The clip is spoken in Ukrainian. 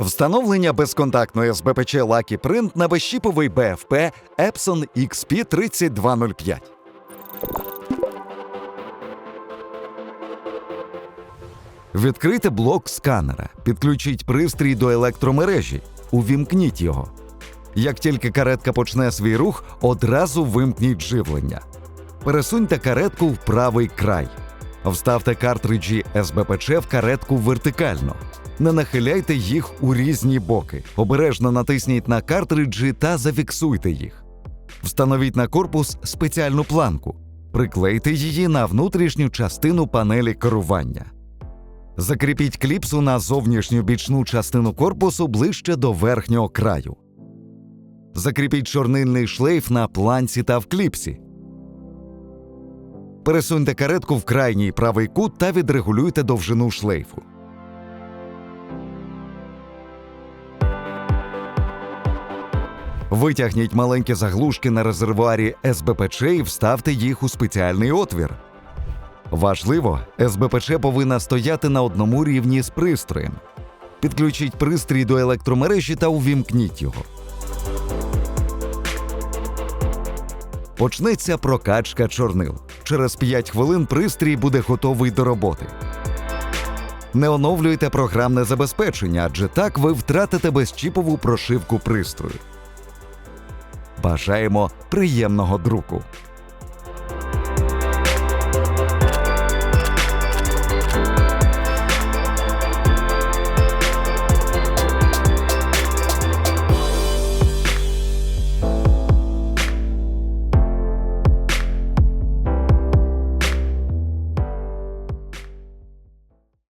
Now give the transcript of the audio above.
Встановлення безконтактної СБПЧ Lucky Print на безчіповий БФП Epson XP3205. Відкрийте блок сканера, підключіть пристрій до електромережі, увімкніть його. Як тільки каретка почне свій рух, одразу вимкніть живлення. Пересуньте каретку в правий край. Вставте картриджі СБПЧ в каретку вертикально. Не нахиляйте їх у різні боки. Обережно натисніть на картриджі та зафіксуйте їх. Встановіть на корпус спеціальну планку. Приклейте її на внутрішню частину панелі керування. Закріпіть кліпсу на зовнішню бічну частину корпусу ближче до верхнього краю. Закріпіть чорнильний шлейф на планці та в кліпсі. Пересуньте каретку в крайній правий кут та відрегулюйте довжину шлейфу. Витягніть маленькі заглушки на резервуарі СБПЧ і вставте їх у спеціальний отвір. Важливо, СБПЧ повинна стояти на одному рівні з пристроєм. Підключіть пристрій до електромережі та увімкніть його. Почнеться прокачка чорнил. Через 5 хвилин пристрій буде готовий до роботи. Не оновлюйте програмне забезпечення, адже так ви втратите безчіпову прошивку пристрою. Бажаємо приємного друку!